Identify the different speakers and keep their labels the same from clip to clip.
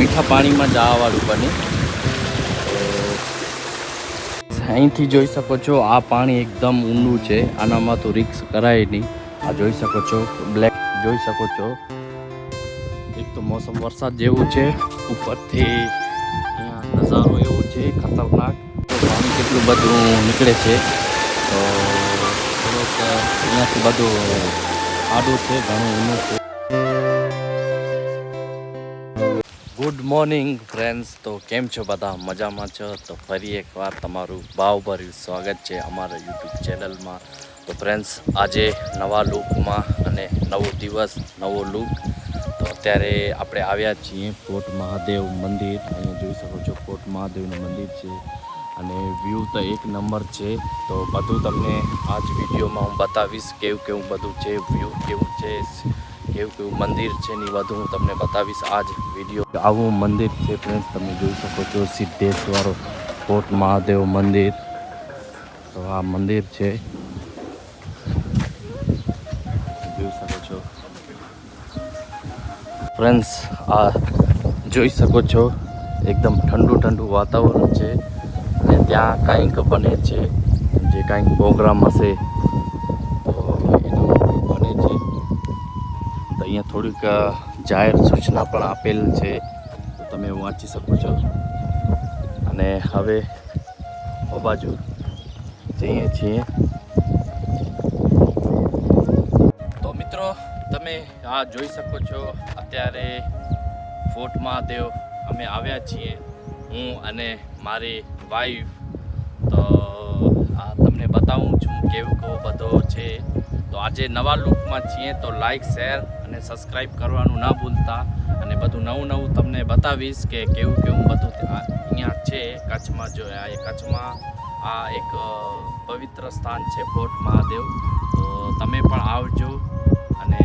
Speaker 1: મીઠા પાણીમાં જવાવાળું બને. અહીંથી જોઈ શકો છો, આ પાણી એકદમ ઊંડું છે. આનામાં તો રિક્સ કરાય નહીં. આ જોઈ શકો છો બ્લેક જોઈ શકો છો. એક તો મોસમ વરસાદ જેવું છે. ઉપરથી નજારો એવો છે, ખતરનાક. પાણી કેટલું બધું નીકળે છે. તો થોડોક અહીંયાથી બધું આડું છે, ઘણું ઊંડું છે. ગુડ મોર્નિંગ ફ્રેન્ડ્સ તો કેમ છો બધા? મજામાં છો? તો ફરી એકવાર તમારું ભાવભર્યું સ્વાગત છે અમારા યુટ્યુબ ચેનલમાં. તો ફ્રેન્ડ્સ આજે નવા લુકમાં અને નવો દિવસ, નવો લુક તો અત્યારે આપણે આવ્યા છીએ કોટ મહાદેવ મંદિર. અહીંયા જોઈ શકો છો કોટ મહાદેવનું મંદિર છે. અને વ્યૂ તો એક નંબર છે. તો બધું તમને આ જ વિડીયોમાં હું બતાવીશ કેવું કેવું બધું છે વ્યૂ કેવું છે કેવું કેવું મંદિર છે ને એ બધું હું તમને બતાવીશ આ જ વીડિયો. આવું મંદિર છે ફ્રેન્ડ્સ તમે જોઈ શકો છો સિદ્ધેશ્વર, કોટ મહાદેવ મંદિર. તો આ મંદિર છે. જોઈ શકો છો. ફ્રેન્ડ્સ આ જોઈ શકો છો, એકદમ ઠંડુ ઠંડુ વાતાવરણ છે અને ત્યાં કાંઈક બને છે. જે કાંઈક પ્રોગ્રામ હશે અહીંયા થોડીક જાહેર સૂચના પણ આપેલ છે. તો તમે વાંચી શકો છો. અને હવે બાજુ જઈએ છીએ. તો મિત્રો, તમે આ જોઈ શકો છો, અત્યારે ફોર્ટ મહાદેવ અમે આવ્યા છીએ, હું અને મારી વાઈફ તો, આ તમને બતાવું છું કેવું કેવો બધો છે. તો આજે નવા લુકમાં છીએ, તો લાઈક શેર સબસ્ક્રાઈબ કરવાનું ના ભૂલતા. અને બધું નવું નવું તમને બતાવીશ કે કેવું કેવું બધું અહીંયા છે કચ્છમાં જો આ કચ્છમાં આ એક પવિત્ર સ્થાન છે ફોર્ટ મહાદેવ. તો તમે પણ આવજો. અને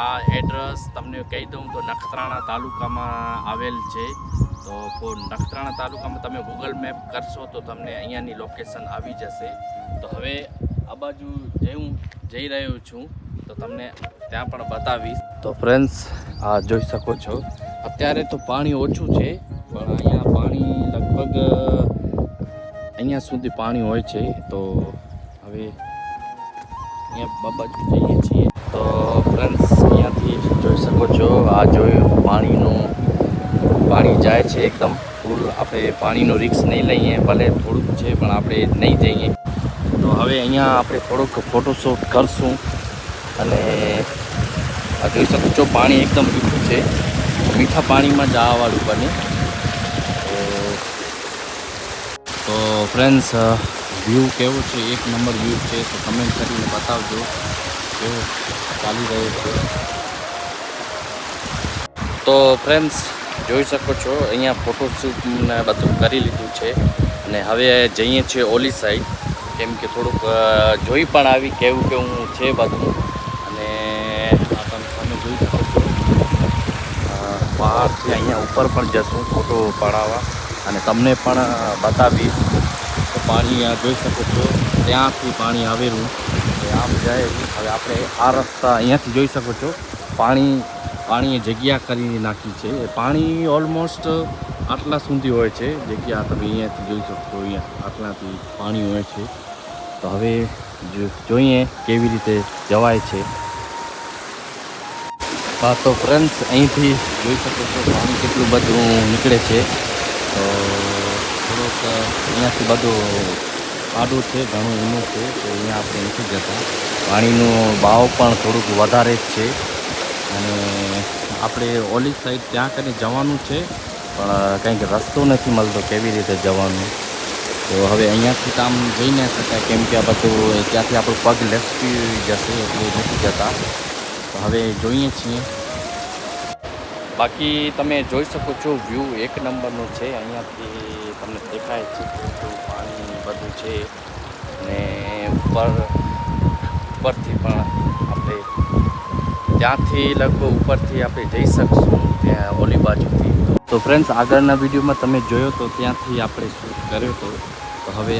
Speaker 1: આ એડ્રેસ તમને કહી દઉં તો નખત્રાણા તાલુકામાં આવેલ છે. તો નખત્રાણા તાલુકામાં તમે ગૂગલ મેપ કરશો તો તમને અહીંયાની લોકેશન આવી જશે. તો હવે આ બાજુ જે હું જઈ રહ્યો છું તો તમને ત્યાં પણ બતાવીશ. તો ફ્રેન્ડ્સ આ જોઈ શકો છો. અત્યારે તો પાણી ઓછું છે, પણ અહીંયા પાણી લગભગ, અહીંયા સુધી પાણી હોય છે. તો હવે અહીંયા બાજુ જઈએ છીએ. તો ફ્રેન્ડ્સ અહીંયાથી જોઈ શકો છો, આ જોયું પાણીનું પાણી જાય છે એકદમ ફૂલ આપણે પાણીનો રિક્સ નહીં લઈએ, ભલે થોડુંક છે, પણ આપણે નહીં જઈએ. તો હવે અહીંયા આપણે થોડુંક ફોટોશૂટ કરશું. અને આ જોઈ શકો છો પાણી એકદમ મીઠું છે. મીઠા પાણીમાં જવાવાળું બને તો ફ્રેન્ડ્સ વ્યૂ કેવો છે? એક નંબર વ્યૂ છે. તો કમેન્ટ કરીને બતાવજો. કેવો ચાલી રહ્યો છે? તો ફ્રેન્ડ્સ જોઈ શકો છો અહીંયા ફોટોશૂટ ને બધું કરી લીધું છે. અને હવે જઈએ છીએ ઓલી સાઈડ કેમ કે થોડુંક જોઈ પણ આવી કેવું કેવું છે બધું. પહાડથી અહીંયા ઉપર પણ જશું, ફોટો પડાવવા અને તમને પણ બતાવીશ. તો પાણી જોઈ શકો છો. ત્યાંથી પાણી આવેલું. આમ જાય. હવે આપણે આ રસ્તા અહીંયાથી જોઈ શકો છો. પાણી, પાણીએ જગ્યા કરી નાખી છે. પાણી ઓલમોસ્ટ આટલા સુધી હોય છે. જગ્યા તમે અહીંયાથી જોઈ શકો અહીંયા આટલાથી પાણી હોય છે. તો હવે જોઈએ કેવી રીતે જવાય છે. હા, તો ફ્રેન્ડ્સ અહીંથી જોઈ શકો છો પાણી કેટલું બધું નીકળે છે. તો થોડુંક અહીંયાથી બધું આડું છે, ઘણું ઊંડું છે, તો અહીંયા આપણે નથી જતા. પાણીનો ભાવ પણ થોડુંક વધારે જ છે. અને આપણે ઓલી સાઈડ ત્યાં કરીને જવાનું છે, પણ કંઈક રસ્તો નથી મળતો કેવી રીતે જવાનું. તો હવે અહીંયાથી કામ જઈ ન શકાય, કેમ કે આ બધું ત્યાંથી આપણું પગ લસકી જશે એટલે નથી જતા. હવે જોઈએ છીએ. બાકી તમે જોઈ શકો છો વ્યૂ એક નંબરનો છે, અહીંયાથી તમને દેખાય છે પાણી બધું છે અને ઉપર, ઉપરથી પણ આપણે ત્યાંથી લગભગ ઉપરથી આપણે જઈ શકશું ત્યાં ઓલી બાજુથી. તો ફ્રેન્ડ્સ આગળના વિડીયોમાં તમે જોયો તો ત્યાંથી આપણે શૂટ કર્યો હતો તો હવે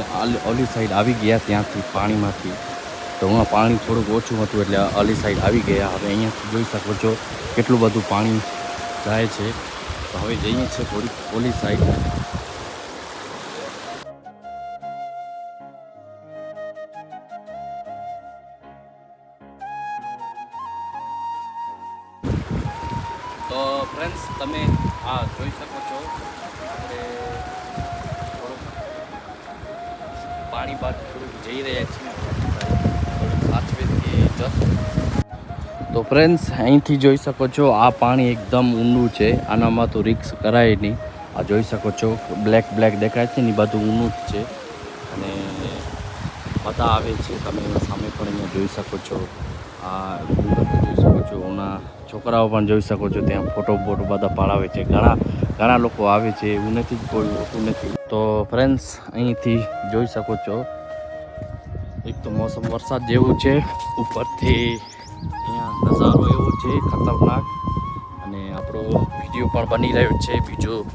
Speaker 1: ઓલી સાઈડ આવી ગયા ત્યાંથી પાણીમાંથી. તો હમણાં પાણી થોડુંક ઓછું હતું એટલે ઓલી સાઈડ આવી ગયા. હવે અહીંયા જોઈ શકો છો કેટલું બધું પાણી જાય છે. તો હવે જઈએ છીએ થોડીક ઓલી સાઈડ. તો ફ્રેન્ડ્સ તમે આ જોઈ શકો છો પાણી બાદ થોડુંક જઈ રહ્યા છીએ. તો ફ્રેન્ડ્સ અહીંથી જોઈ શકો છો, આ પાણી એકદમ ઊંડું છે. આનામાં તો રિક્સ કરાય નહીં. આ જોઈ શકો છો બ્લેક બ્લેક દેખાય છે ને બધું ઊંડું જ છે. અને બધા આવે છે, તમે સામે પણ અહીંયા જોઈ શકો છો. આ જોઈ શકો છો ઉના છોકરાઓ પણ જોઈ શકો છો, ત્યાં ફોટો ફોટો બધા પાડાવે છે. ઘણા ઘણા લોકો આવે છે, એવું નથી, કોઈ હોતું નથી. તો ફ્રેન્ડ્સ અહીંથી જોઈ શકો છો મોસમ વરસાદ જેવું છે. ઉપરથી અહીંયા નજારો એવો છે, ખતરનાક. અને આપણો વીડિયો પણ બની રહ્યો છે. બીજું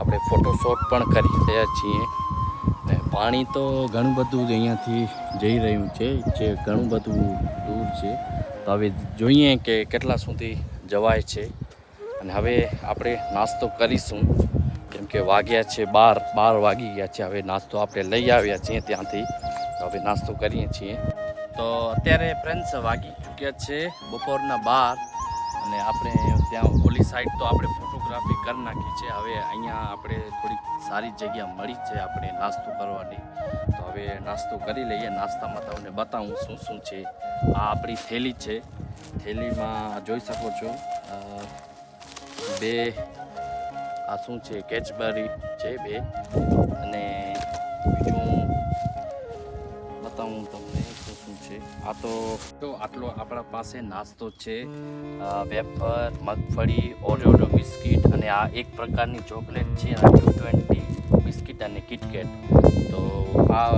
Speaker 1: આપણે ફોટોશોટ પણ કરી રહ્યા છીએ. ને પાણી તો ઘણું બધું અહીંયાથી જઈ રહ્યું છે, જે ઘણું બધું દૂર છે. તો હવે જોઈએ કે કેટલા સુધી જવાય છે. અને હવે આપણે નાસ્તો કરીશું. કેમ કે વાગ્યા છે બાર બાર વાગી ગયા છે. હવે નાસ્તો આપણે લઈ આવ્યા છીએ ત્યાંથી. હવે નાસ્તો કરીએ છીએ. તો અત્યારે ફ્રેન્ડ્સ વાગી ચૂક્યા છે બપોરના બાર અને આપણે ત્યાં ઓલી સાઈડ તો આપણે ફોટોગ્રાફી કરી નાખી છે. હવે અહીંયા આપણે થોડીક સારી જગ્યા મળી છે આપણે નાસ્તો કરવાની. તો હવે નાસ્તો કરી લઈએ. નાસ્તામાં તમને બતાવું શું શું છે. આ આપણી થેલી છે. થેલીમાં જોઈ શકો છો બે, આ શું છે, કેચબરી છે બે અને આ તો તો આટલો આપણા પાસે નાસ્તો છે. વેફર, મગફળી ઓરિયો બિસ્કિટ અને આ એક પ્રકારની ચોકલેટ છે ટુ ટ્વેન્ટી બિસ્કિટ અને કિટકેટ. તો આ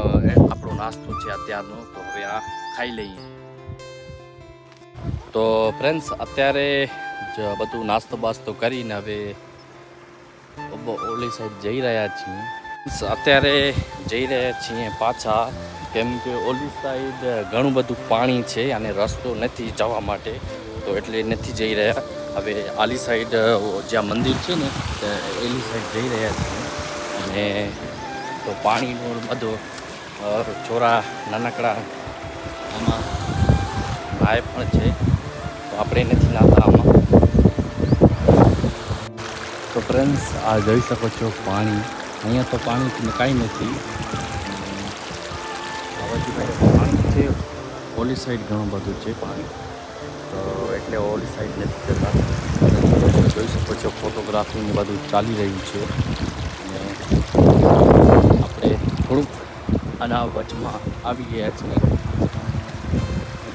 Speaker 1: આપણો નાસ્તો છે અત્યારનો. તો હવે આ ખાઈ લઈએ. તો ફ્રેન્ડ્સ, અત્યારે જ બધું નાસ્તો બાસ્તો કરીને હવે ઓલી સાઈડ જઈ રહ્યા છીએ. અત્યારે જઈ રહ્યા છીએ પાછા. કેમ કે ઓલી સાઈડ ઘણું બધું પાણી છે અને રસ્તો નથી જવા માટે, તો એટલે નથી જઈ રહ્યા. હવે આલી સાઈડ જ્યાં મંદિર છે ને એલી સાઈડ જઈ રહ્યા છીએ. અને તો પાણીનો બધો છોરા, નાનકડા, આમાં ભાઈ પણ છે, તો આપણે નથી નાતા આમાં. તો ફ્રેન્ડ્સ આ જોઈ શકો છો પાણી. અહીંયા તો પાણી કાંઈ નથી. પાણી છે ઓલી સાઈડ ઘણું બધું છે પાણી. તો એટલે ઓલી સાઈડ નથી જતા. જોઈ શકો છો ફોટોગ્રાફીને બધું ચાલી રહ્યું છે. અને આપણે થોડુંક આના વચમાં આવી ગયા છીએ.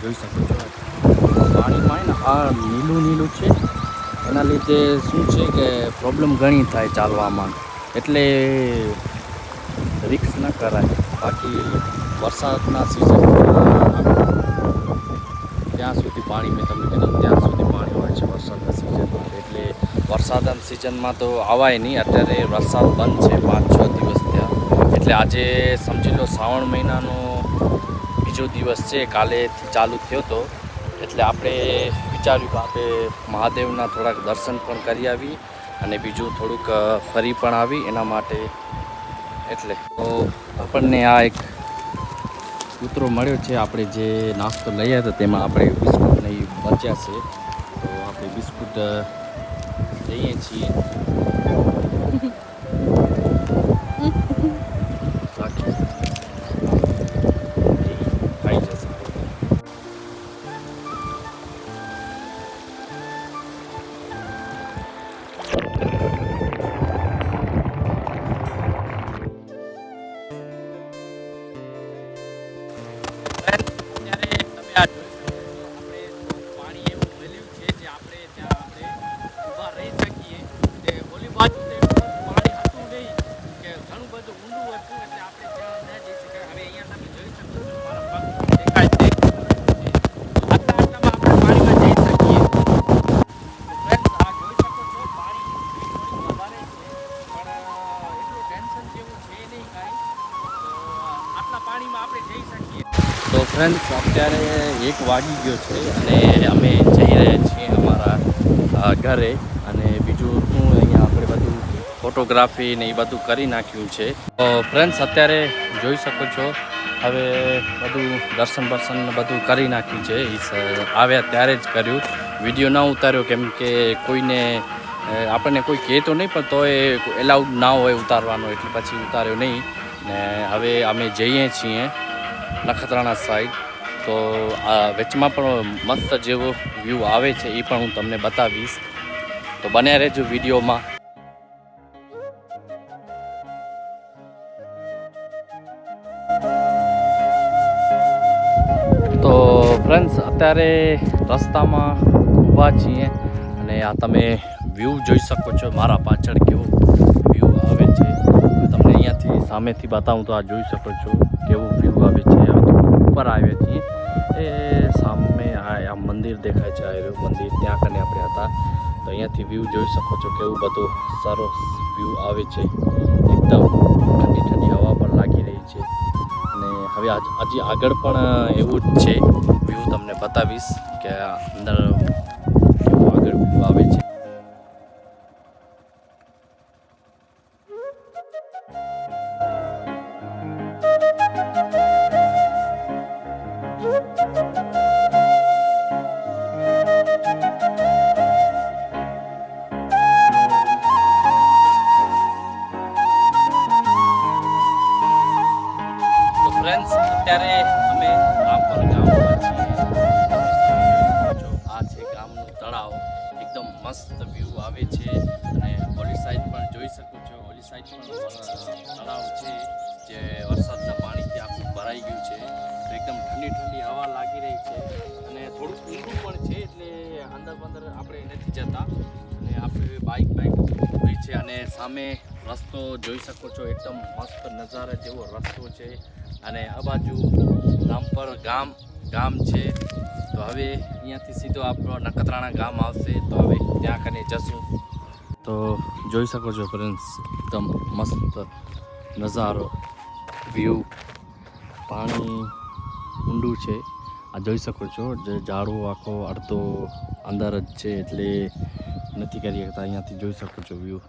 Speaker 1: જોઈ શકો છો. પાણીમાં આ નીલું નીલું છે. એના લીધે શું છે કે પ્રોબ્લેમ ઘણી થાય ચાલવામાં. એટલે રિક્સ ન કરાય. બાકી વરસાદના સિઝનમાં ત્યાં સુધી પાણી મેં તમને કીધું, ત્યાં સુધી પાણી હોય છે વરસાદના સિઝનમાં. એટલે વરસાદના સિઝનમાં તો આવાય નહીં, અત્યારે વરસાદ બંધ છે પાંચ છ દિવસ ત્યાં. એટલે આજે સમજી લો શ્રાવણ મહિનાનો બીજો દિવસ છે કાલેથી ચાલુ થયો હતો એટલે આપણે વિચાર્યું કે આપણે મહાદેવના થોડાક દર્શન પણ કરી આવી. અને બીજું થોડુંક ફરી પણ આવી એના માટે. એટલે તો આપણને આ એક કૂતરો મળ્યો છે, આપણે જે નાસ્તો લઈ આવ્યા તેમાં આપણે બિસ્કુટ નહીં બચ્યા છે. તો આપણે બિસ્કુટ લઈએ છીએ. તો ફ્રેન્ડ્સ અત્યારે એક વાગી ગયો છે અને અમે જઈ રહ્યા છીએ અમારા ઘરે. અને બીજું શું અહીંયા આપણે ફોટોગ્રાફી ને એ બધું કરી નાખ્યું છે. તો ફ્રેન્ડ્સ અત્યારે જોઈ શકો છો, હવે બધું દર્શન બર્શન બધું કરી નાખ્યું છે. એ આવ્યા ત્યારે જ કર્યું. વીડિયો ના ઉતાર્યો, કેમ કે કોઈને આપણને કોઈ કહે તો નહીં, પણ તોય એલાઉડ ના હોય ઉતારવાનો, એટલે પછી ઉતાર્યો નહીં. ને હવે અમે જઈએ છીએ નખત્રાણા સાઈડ તો આ વચમાં પણ મસ્ત જેવો વ્યૂ આવે છે, એ પણ હું તમને બતાવીશ. તો બન્યા રહેજો વિડીયોમાં. તો ફ્રેન્ડ્સ અત્યારે રસ્તામાં ઊભા છીએ અને આ તમે વ્યૂ જોઈ શકો છો, મારા પાછળ કેવો વ્યૂ આવે છે. અહીંયાથી સામેથી બતાવું તો આ જોઈ શકો છો કેવું વ્યૂ આવે છે. ઉપર આવ્યા છીએ. એ સામે આ મંદિર દેખાય છે આ મંદિર. ત્યાં કને આપણે હતા. તો અહીંયાથી વ્યૂ જોઈ શકો છો કેવું બધું સરસ વ્યૂ આવે છે. એકદમ ઠંડી ઠંડી હવા પણ લાગી રહી છે. અને હવે આજ હજી આગળ પણ એવું જ છે. વ્યૂ તમને બતાવીશ કે અંદર આગળ વ્યૂ આવે છે. તો સાઈડ તળાવ છે, જે વરસાદના પાણીથી આખું ભરાઈ ગયું છે. એકદમ ઠંડી ઠંડી હવા લાગી રહી છે અને થોડુંક ઊંડું પણ છે એટલે અંદર બંદર આપણે નથી જતા. અને આપણે બાઇક બાઇક ઊભી છે અને સામે રસ્તો જોઈ શકો છો, એકદમ મસ્ત નજારા જેવો રસ્તો છે. અને આ બાજુ રામપર ગામ ગામ છે. તો હવે અહીંયાથી સીધો આપણો નખત્રાણા ગામ આવશે. તો હવે ત્યાં કને જશું. તો જોઈ શકો છો ફ્રેન્ડ્સ, એકદમ મસ્ત નજારો વ્યૂ પાણી ઊંડું છે. આ જોઈ શકો છો, જે ઝાડો આખો અડધો અંદર જ છે એટલે નથી કરી શકતા અહીંયાથી જોઈ શકો છો વ્યૂ